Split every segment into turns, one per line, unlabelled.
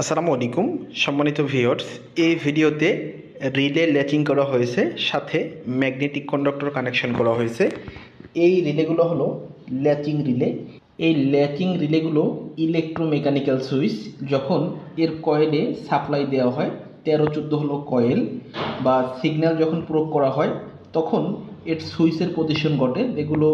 আসসালামু আলাইকুম, সম্মানিত ভিউয়ার্স, এই ভিডিওতে রিলে ল্যাচিং করা হয়েছে, সাথে ম্যাগনেটিক কন্ডাক্টর কানেকশন করা হয়েছে। এই রিলেগুলো হলো ল্যাচিং রিলে। এই ল্যাচিং রিলেগুলো ইলেকট্রোমেকানিক্যাল সুইচ, যখন এর কয়েলে সাপ্লাই দেওয়া হয়, তেরো চোদ্দ হলো কয়েল, বা সিগন্যাল যখন প্রয়োগ করা হয় তখন এর সুইচের পজিশন ঘটে, যেগুলো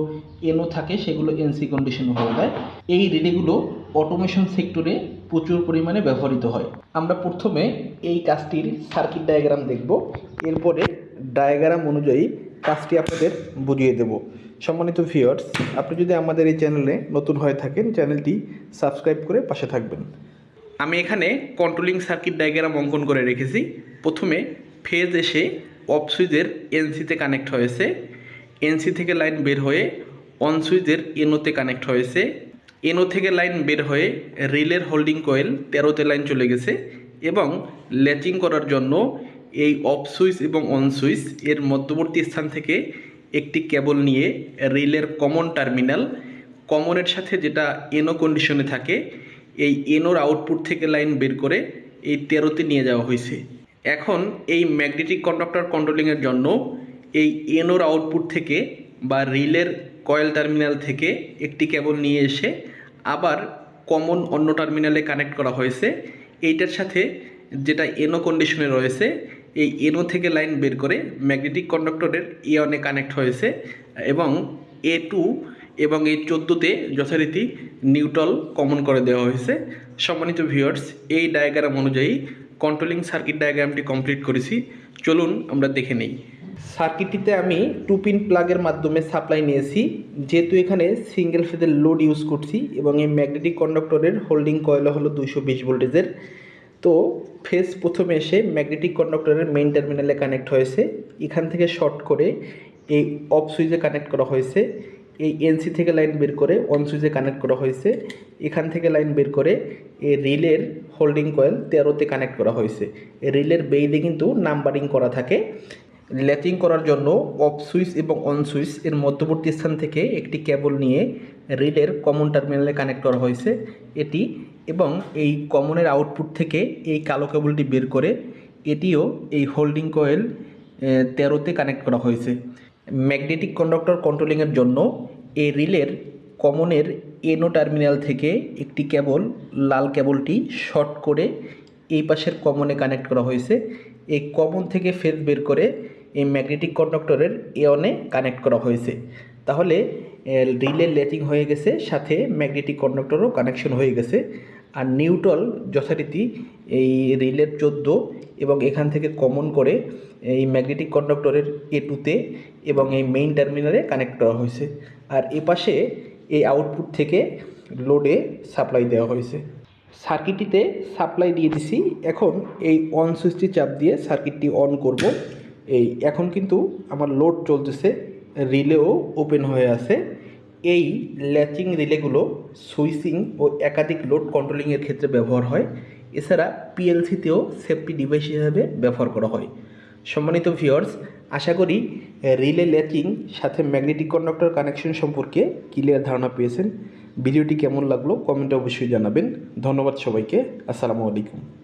এনও থাকে, সেগুলো এনসি কন্ডিশন হয়ে যায়। এই রিলেগুলো অটোমেশন সেক্টরে প্রচুর পরিমাণে ব্যবহৃত হয়। আমরা প্রথমে এই কাজটির সার্কিট ডায়াগ্রাম দেখব। এরপরে ডায়াগ্রাম অনুযায়ী কাজটি আপনাদের বুঝিয়ে দেব। সম্মানিত ভিউয়ার্স আপনি যদি আমাদের এই চ্যানেলে নতুন হয়ে থাকেন চ্যানেলটি সাবস্ক্রাইব করে পাশে থাকবেন। আমি এখানে কন্ট্রোলিং সার্কিট ডায়াগ্রাম অঙ্কন করে রেখেছি। প্রথমে ফেজ এসে অফ সুইচের এনসিতে কানেক্ট হয়েছে। এনসি থেকে লাইন বের হয়ে অন সুইচের এনোতে কানেক্ট হয়েছে। এনো থেকে লাইন বের হয়ে রিলের হোল্ডিং কয়েল তেরোতে লাইন চলে গেছে এবং ল্যাচিং করার জন্য এই অফ সুইচ এবং অন সুইচ এর মধ্যবর্তী স্থান থেকে একটি কেবল নিয়ে রিলের কমন টার্মিনাল কমনের সাথে যেটা এনো কন্ডিশনে থাকে, এই এনোর আউটপুট থেকে লাইন বের করে এই তেরোতে নিয়ে যাওয়া হয়েছে। এখন এই ম্যাগনেটিক কন্ডাক্টর কন্ট্রোলিংয়ের জন্য এই এনোর আউটপুট থেকে বা রিলের কয়েল টার্মিনাল থেকে একটি কেবল নিয়ে এসে আবার কমন অন্য টার্মিনালে কানেক্ট করা হয়েছে। এইটার সাথে যেটা এনো কন্ডিশনে রয়েছে, এই এনো থেকে লাইন বের করে ম্যাগনেটিক কন্ডাক্টরের ইয়নে কানেক্ট হয়েছে এবং এ টু এবং এই চোদ্দোতে যথারীতি নিউট্রাল কমন করে দেওয়া হয়েছে। সম্মানিত ভিউয়ার্স এই ডায়াগ্রাম অনুযায়ী কন্ট্রোলিং সার্কিট ডায়াগ্রামটি কমপ্লিট করেছি। চলুন আমরা দেখে নেই। সার্কিটটিতে আমি টু পিন প্লাগের মাধ্যমে সাপ্লাই নিয়েছি। যেহেতু এখানে সিঙ্গেল ফেজের লোড ইউজ করছি এবং এই ম্যাগনেটিক কন্ডাক্টরের হোল্ডিং কয়লা হলো দুইশো বিশ ভোল্টেজের তো ফেজ প্রথমে এসে ম্যাগনেটিক কন্ডাক্টরের মেইন টার্মিনালে কানেক্ট হয়েছে। এখান থেকে শর্ট করে এই অফ সুইচে কানেক্ট করা হয়েছে। এই এনসি থেকে লাইন বের করে অন সুইচে কানেক্ট করা হয়েছে। এখান থেকে লাইন বের করে এই রিলের হোল্ডিং কয়েল তেরোতে কানেক্ট করা হয়েছে। এই রিলের বেইদে কিন্তু নাম্বারিং করা থাকে। ল্যাচিং করার জন্য অফ সুইচ এবং অন সুইচ এর মধ্যবর্তী স্থান থেকে একটি কেবল নিয়ে রিলের কমন টার্মিনালে কানেক্ট করা হয়েছে এটি এবং এই কমনের আউটপুট থেকে এই কালো কেবলটি বের করে এটিও এই হোল্ডিং কয়েল তেরোতে কানেক্ট করা হয়েছে। ম্যাগনেটিক কন্ডাক্টর কন্ট্রোলিংয়ের জন্য এই রিলের কমনের এনো টার্মিনাল থেকে একটি কেবল, লাল কেবলটি শর্ট করে এই পাশের কমনে কানেক্ট করা হয়েছে। এই কমন থেকে ফেজ বের করে এই ম্যাগনেটিক কন্ডাক্টরের এওনে কানেক্ট করা হয়েছে। তাহলে রিলের লেচিং হয়ে গেছে, সাথে ম্যাগনেটিক কন্ডাক্টরও কানেকশন হয়ে গেছে। আর নিউট্রাল যথারীতি এই রিলের চোদ্দ এবং এখান থেকে কমন করে এই ম্যাগনেটিক কন্ডাক্টরের এ টুতে এবং এই মেইন টার্মিনালে কানেক্ট করা হয়েছে। আর এ পাশে এই আউটপুট থেকে লোডে সাপ্লাই দেওয়া হয়েছে। সার্কিটটিতে সাপ্লাই দিয়ে দিছি। এখন এই অন সুইচটি চাপ দিয়ে সার্কিটটি অন করব। এই এখন কিন্তু আমার লোড চলতেছে রিলেও ওপেন হয়ে আছে। এই ল্যাচিং রিলেগুলো সুইচিং ও একাধিক লোড কন্ট্রোলিংয়ের ক্ষেত্রে ব্যবহার হয়। এছাড়া পিএলসিতেও সেফটি ডিভাইস হিসাবে ব্যবহার করা হয়। সম্মানিত ভিউয়ার্স, আশা করি রিলে ল্যাচিং সাথে ম্যাগনেটিক কন্ডাক্টর কানেকশন সম্পর্কে ক্লিয়ার ধারণা পেয়েছেন। ভিডিওটি কেমন লাগল কমেন্টে অবশ্যই জানাবেন। ধন্যবাদ সবাইকে। আসসালামু আলাইকুম।